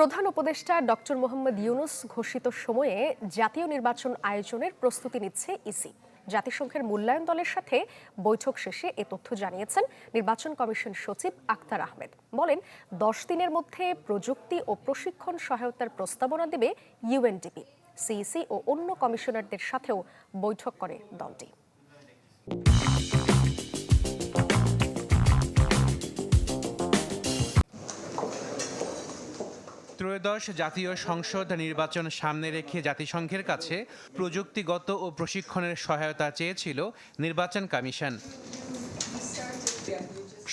প্রধান উপদেষ্টা ডক্টর মোহাম্মদ ইউনুস ঘোষিত সময়ে জাতীয় নির্বাচন আয়োজনের প্রস্তুতি নিচ্ছে ইসি। জাতিসংঘের মূল্যায়ন দলের সাথে বৈঠক শেষে এ তথ্য জানিয়েছেন নির্বাচন কমিশন সচিব আক্তার আহমেদ। বলেন, দশ দিনের মধ্যে প্রযুক্তি ও প্রশিক্ষণ সহায়তার প্রস্তাবনা দেবে ইউএনডিপি, সিইসি ও অন্য কমিশনারদের সাথেও বৈঠক করে দলটি। ত্রয়োদশ জাতীয় সংসদ নির্বাচন সামনে রেখে জাতিসংঘের কাছে প্রযুক্তিগত ও প্রশিক্ষণের সহায়তা চেয়েছিল নির্বাচন কমিশন।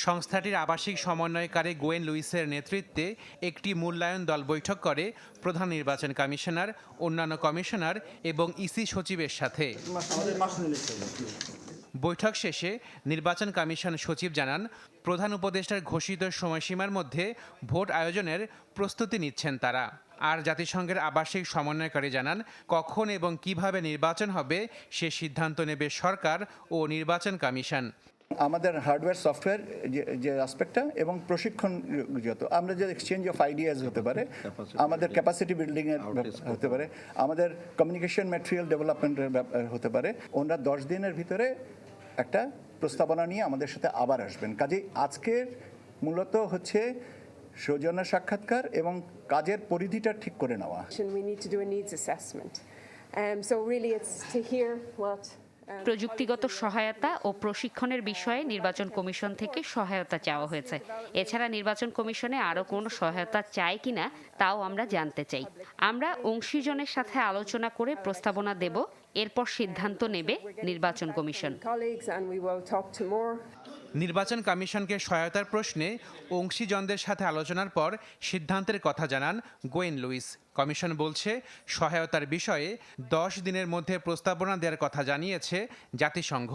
সংস্থাটির আবাসিক সমন্বয়কারী গোয়েন লুইসের নেতৃত্বে একটি মূল্যায়ন দল বৈঠক করে প্রধান নির্বাচন কমিশনার, অন্যান্য কমিশনার এবং ইসি সচিবের সাথে। বৈঠক শেষে নির্বাচন কমিশন সচিব জানান প্রধান উপদেষ্টার ঘোষিত সময়সীমার মধ্যে ভোট আয়োজনের প্রস্তুতি নিচ্ছেন তারা। আর জাতিসংঘের আবাসিক সমন্বয়কারী জানান কখন এবং কীভাবে নির্বাচন হবে সে সিদ্ধান্ত নেবে সরকার ও নির্বাচন কমিশন। আমাদের হার্ডওয়্যার সফটওয়্যার যে যে আসপেক্টটা এবং প্রশিক্ষণ যত আমরা যে এক্সচেঞ্জ অফ আইডিয়াস হতে পারে আমাদের ক্যাপাসিটি বিল্ডিং এর হতে পারে আমাদের কমিউনিকেশন ম্যাটেরিয়াল ডেভেলপমেন্টের হতে পারে। ওনারা দশ দিনের ভিতরে একটা প্রস্তাবনা নিয়ে আমাদের সাথে আবার আসবেন কাজে আজকের মূলত হচ্ছে সৌজন্য সাক্ষাৎকার এবং কাজের পরিধিটা ঠিক করে নেওয়া. Um, so really it's to hear what প্রযুক্তিগত সহায়তা ও প্রশিক্ষণের বিষয়ে নির্বাচন কমিশন থেকে সহায়তা চাওয়া হয়েছে। এছাড়া নির্বাচন কমিশনে আরও কোনো সহায়তা চায় কিনা তাও আমরা জানতে চাই। আমরা অংশীজনের সাথে আলোচনা করে প্রস্তাবনা দেব, এরপর সিদ্ধান্ত নেবে নির্বাচন কমিশন। নির্বাচন কমিশনকে সহায়তার প্রশ্নে অংশীজনদের সাথে আলোচনার পর সিদ্ধান্তের কথা জানান গোয়েন লুইস। কমিশন বলছে, সহায়তার বিষয়ে দশ দিনের মধ্যে প্রস্তাবনা দেওয়ার কথা জানিয়েছে জাতিসংঘ।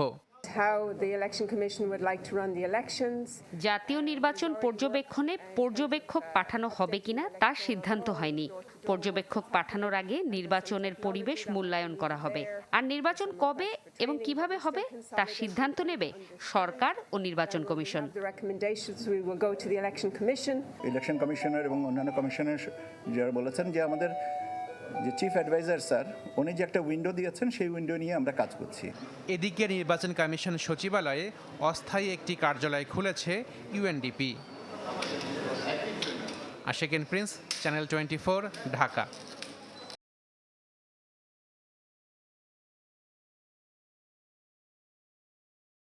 How the election commission would like to run the elections. জাতীয় নির্বাচন পর্যবেক্ষণে পর্যবেক্ষক পাঠানো হবে কিনা তার সিদ্ধান্ত হয়নি পর্যবেক্ষক পাঠানোর আগে নির্বাচনের পরিবেশ মূল্যায়ন করা হবে আর নির্বাচন কবে এবং কীভাবে হবে তার সিদ্ধান্ত নেবে সরকার ও নির্বাচন কমিশন. ইলেকশন কমিশনার এবং অন্যান্য কমিশনার যারা বলেছেন যে আমাদের যে চিফ অ্যাডভাইজার স্যার উনি যে একটা উইন্ডো দিয়েছেন, সেই উইন্ডো নিয়ে আমরা কাজ করছি। এদিকে নির্বাচন কমিশন সচিবালয়ে অস্থায়ী একটি কার্যালয় খুলেছে UNDP Ashequen Prince channel twenty Dhaka.